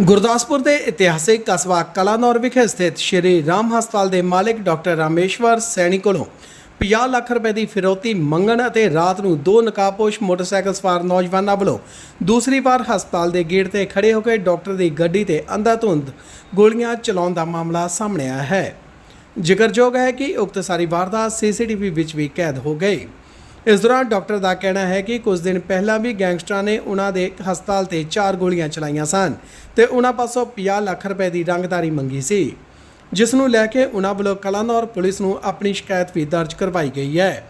ਗੁਰਦਾਸਪੁਰ ਦੇ ਇਤਿਹਾਸਿਕ ਕਸਬਾ ਕਲਾਨੌਰ ਵਿਖੇ ਸਥਿਤ ਸ਼੍ਰੀ ਰਾਮ ਹਸਪਤਾਲ ਦੇ ਮਾਲਕ ਡਾਕਟਰ ਰਾਮੇਸ਼ਵਰ ਸੈਣੀ ਕੋਲੋਂ 50 ਲੱਖ ਰੁਪਏ ਦੀ ਫਿਰੌਤੀ ਮੰਗਣ ਅਤੇ ਰਾਤ ਨੂੰ ਦੋ ਨਕਾਬਪੋਸ਼ ਮੋਟਰਸਾਈਕਲ ਸਵਾਰ ਨੌਜਵਾਨਾਂ ਵੱਲੋਂ ਦੂਸਰੀ ਵਾਰ ਹਸਪਤਾਲ ਦੇ ਗੇਟ ਤੇ ਖੜੇ ਹੋ ਕੇ ਡਾਕਟਰ ਦੀ ਗੱਡੀ ਤੇ ਅੰਧਾਧੁੰਦ ਗੋਲੀਆਂ ਚਲਾਉਣ ਦਾ ਮਾਮਲਾ ਸਾਹਮਣੇ ਆਇਆ ਹੈ। ਜ਼ਿਕਰਯੋਗ ਹੈ ਕਿ ਉਕਤ ਸਾਰੀ ਵਾਰਦਾਤ ਸੀਸੀਟੀਵੀ ਵਿੱਚ ਵੀ ਕੈਦ ਹੋ ਗਈ। ਇਸ ਦੌਰਾਨ ਡਾਕਟਰ ਦਾ ਕਹਿਣਾ ਹੈ ਕਿ ਕੁਝ ਦਿਨ ਪਹਿਲਾਂ ਵੀ ਗੈਂਗਸਟਰਾਂ ਨੇ ਉਹਨਾਂ ਦੇ ਹਸਪਤਾਲ ਤੇ ਚਾਰ ਗੋਲੀਆਂ ਚਲਾਈਆਂ ਸਨ ਤੇ ਉਹਨਾਂ ਪਾਸੋਂ 50 ਲੱਖ ਰੁਪਏ ਦੀ ਰੰਗਦਾਰੀ ਮੰਗੀ ਸੀ, ਜਿਸ ਨੂੰ ਲੈ ਕੇ ਉਹਨਾਂ ਵੱਲੋਂ ਕਲਾਨੌਰ ਪੁਲਿਸ ਨੂੰ ਆਪਣੀ ਸ਼ਿਕਾਇਤ ਵੀ ਦਰਜ ਕਰਵਾਈ ਗਈ ਹੈ।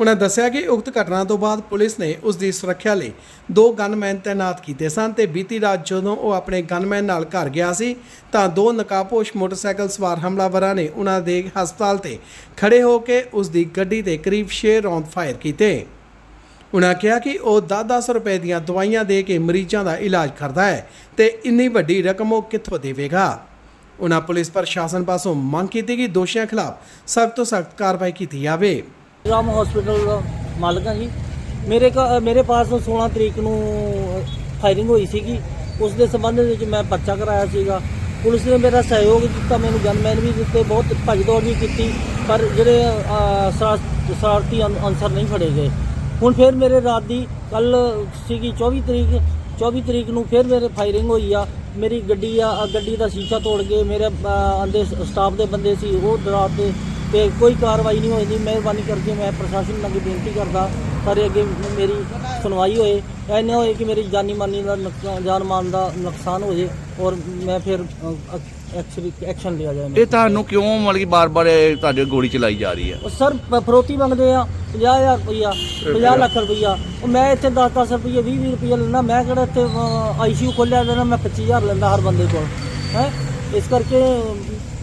ਉਨ੍ਹਾਂ ਦੱਸਿਆ ਕਿ ਉਕਤ ਘਟਨਾ ਤੋਂ ਬਾਅਦ ਪੁਲਿਸ ਨੇ ਉਸ ਦੀ ਸੁਰੱਖਿਆ ਲਈ ਦੋ ਗਨਮੈਨ ਤਾਇਨਾਤ ਕੀਤੇ ਸਨ ਤੇ ਬੀਤੀ ਰਾਤ ਜਦੋਂ ਉਹ ਆਪਣੇ ਗਨਮੈਨ ਨਾਲ ਘਰ ਗਿਆ ਸੀ, ਤਾਂ ਦੋ ਨਕਾਬਪੋਸ਼ ਮੋਟਰਸਾਈਕਲ ਸਵਾਰ ਹਮਲਾਵਰਾਂ ਨੇ ਉਹਨਾਂ ਦੇ ਹਸਪਤਾਲ ਤੇ ਖੜੇ ਹੋ ਕੇ ਉਸ ਦੀ ਗੱਡੀ ਤੇ ਕਰੀਬ 6 ਰੌਂਦ ਫਾਇਰ ਕੀਤੇ। ਉਨ੍ਹਾਂ ਕਿਹਾ ਕਿ ਉਹ 10-10 ਰੁਪਏ ਦੀਆਂ ਦਵਾਈਆਂ ਦੇ ਕੇ ਮਰੀਜ਼ਾਂ ਦਾ ਇਲਾਜ ਕਰਦਾ ਹੈ ਤੇ ਇੰਨੀ ਵੱਡੀ ਰਕਮ ਉਹ ਕਿੱਥੋਂ ਦੇਵੇਗਾ? ਉਨ੍ਹਾਂ ਪੁਲਿਸ ਪ੍ਰਸ਼ਾਸਨ ਪਾਸੋਂ ਮੰਗ ਕੀਤੀ ਕਿ ਦੋਸ਼ੀਆਂ ਖਿਲਾਫ ਸਖਤ ਤੋਂ ਸਖਤ ਕਾਰਵਾਈ ਕੀਤੀ ਜਾਵੇ। ਰਾਮ ਹਸਪੀਟਲ ਦਾ ਮਾਲਕ ਹਾਂ ਜੀ। ਮੇਰੇ ਘ- ਮੇਰੇ ਪਾਸ 16 ਤਰੀਕ ਨੂੰ ਫਾਇਰਿੰਗ ਹੋਈ ਸੀਗੀ। ਉਸ ਦੇ ਸੰਬੰਧ ਵਿੱਚ ਮੈਂ ਪਰਚਾ ਕਰਾਇਆ ਸੀਗਾ। ਪੁਲਿਸ ਨੇ ਮੇਰਾ ਸਹਿਯੋਗ ਦਿੱਤਾ ਮੈਨੂੰ ਗਨਮੈਨ ਵੀ ਦਿੱਤੇ ਬਹੁਤ ਭੱਜ ਦੌੜ ਵੀ ਕੀਤੀ ਪਰ ਜਿਹੜੇ ਸ਼ਰਾਰਤੀ ਅਨ- ਅਨਸਰ ਨਹੀਂ ਫੜੇ ਗਏ। ਹੁਣ ਫਿਰ ਮੇਰੇ ਰਾਤ ਦੀ ਕੱਲ ਸੀਗੀ 24 ਤਰੀਕ 24 ਤਰੀਕ ਨੂੰ ਫਿਰ ਮੇਰੇ ਫਾਇਰਿੰਗ ਹੋਈ ਆ। ਮੇਰੀ ਗੱਡੀ ਆ ਗੱਡੀ ਦਾ ਸ਼ੀਸ਼ਾ ਤੋੜ ਕੇ ਮੇਰੇ ਅ, ਅੰਦੇ ਸਟਾਫ ਦੇ ਬੰਦੇ ਸੀ ਉਹ ਡਰਾਤੇ ਤੇ ਕੋਈ ਕਾਰਵਾਈ ਨਹੀਂ ਹੋਈ ਜੀ। ਮਿਹਰਬਾਨੀ ਕਰਕੇ ਮੈਂ ਪ੍ਰਸ਼ਾਸਨ ਅੱਗੇ ਬੇਨਤੀ ਕਰਦਾ ਸਾਰੇ ਅੱਗੇ ਮੇਰੀ ਸੁਣਵਾਈ ਹੋਏ ਨਾ ਹੋਏ ਕਿ ਮੇਰੀ ਜਾਨੀ ਮਾਨੀ ਦਾ ਨੁਕਸਾਨ ਜਾਨ ਮਾਨ ਦਾ ਨੁਕਸਾਨ ਹੋ ਜੇ ਔਰ ਮੈਂ ਫਿਰ ਐਕਸ਼ਨ ਲਿਆ ਜਾਏ ਇਹ ਤੁਹਾਨੂੰ ਕਿਉਂ ਮਤਲਬ ਕਿ ਬਾਰ-ਬਾਰ ਇਹ ਤੁਹਾਡੇ ਗੋਲੀ ਚਲਾਈ ਜਾ ਰਹੀ ਹੈ? ਉਹ ਸਰ ਫਰੋਤੀ ਮੰਗਦੇ ਆ 50000 ਰੁਪਈਆ 50 ਲੱਖ ਰੁਪਈਆ। ਉਹ ਮੈਂ ਇੱਥੇ 10-10 ਰੁਪਈਏ 20-20 ਰੁਪਈਆ ਲੈਣਾ ਮੈਂ ਕਿਹੜਾ ਇੱਥੇ ਆਈਸੀਯੂ ਖੋਲਿਆ ਦੇਣਾ ਮੈਂ 25000 ਲੈਂਦਾ ਹਰ ਬੰਦੇ ਕੋਲ ਹੈ? ਇਸ ਕਰਕੇ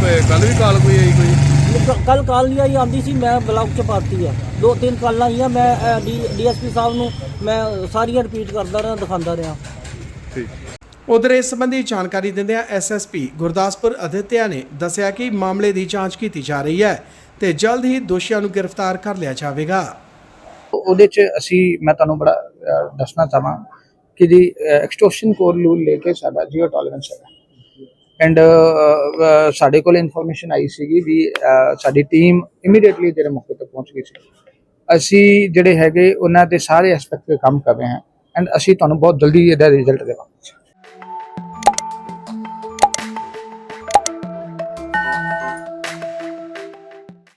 ਕੋਈ ਕੱਲ ਵੀ ਕਾਲ ਕੋਈ ਆਈ ਕੋਈ? ਕੱਲ ਕਾਲ ਨਹੀਂ ਆਈ ਆਂਦੀ ਸੀ ਮੈਂ ਬਲੌਕ ਚ ਪਾਤੀ ਆ। ਦੋ ਤਿੰਨ ਕਾਲਾਂ ਆਈਆਂ ਮੈਂ ਡੀਐਸਪੀ ਸਾਹਿਬ ਨੂੰ ਮੈਂ ਸਾਰੀਆਂ ਰਿਪੀਟ ਕਰਦਾ ਰਿਹਾ ਦਿਖਾਉਂਦਾ ਰਿਹਾ। ਠੀਕ। ਉਧਰ ਇਸ ਸੰਬੰਧੀ ਜਾਣਕਾਰੀ ਦਿੰਦਿਆਂ ਐਸਐਸਪੀ ਗੁਰਦਾਸਪੁਰ ਅਦਿੱਤਿਆ ਨੇ ਦੱਸਿਆ ਕਿ ਮਾਮਲੇ ਦੀ ਜਾਂਚ ਕੀਤੀ ਜਾ ਰਹੀ ਹੈ ਤੇ ਜਲਦ ਹੀ ਦੋਸ਼ੀਆਂ ਨੂੰ ਗ੍ਰਿਫਤਾਰ ਕਰ ਲਿਆ ਜਾਵੇਗਾ। ਉਹਦੇ ਚ ਅਸੀਂ ਮੈਂ ਤੁਹਾਨੂੰ ਬੜਾ ਦੱਸਣਾ ਚਾਹਾਂ ਕਿ ਜੀ ਐਕਸਟੋਰਸ਼ਨ ਕੋਰ ਰੂਲ ਲੈ ਕੇ ਸਾਡਾ ਜੀਓ ਟੋਲਰੈਂਸ ਹੈ ਐਂਡ uh, uh, uh, ਸਾਡੇ ਕੋਲ ਇਨਫੋਰਮੇਸ਼ਨ ਆਈ ਸੀਗੀ ਵੀ ਸਾਡੀ ਟੀਮ ਇਮੀਡੀਏਟਲੀ ਜਿਹੜੇ ਮੌਕੇ ਤੇ ਪਹੁੰਚ ਗਈ ਸੀ। ਅਸੀਂ ਜਿਹੜੇ ਹੈਗੇ, ਉਹਨਾਂ ਦੇ ਸਾਰੇ ਐਸਪੈਕਟ ਤੇ ਕੰਮ ਕਰ ਰਹੇ ਹਾਂ। ਐਂਡ ਅਸੀਂ ਤੁਹਾਨੂੰ ਬਹੁਤ ਜਲਦੀ ਇਹਦਾ ਰਿਜ਼ਲਟ ਦੇਵਾਂਗੇ।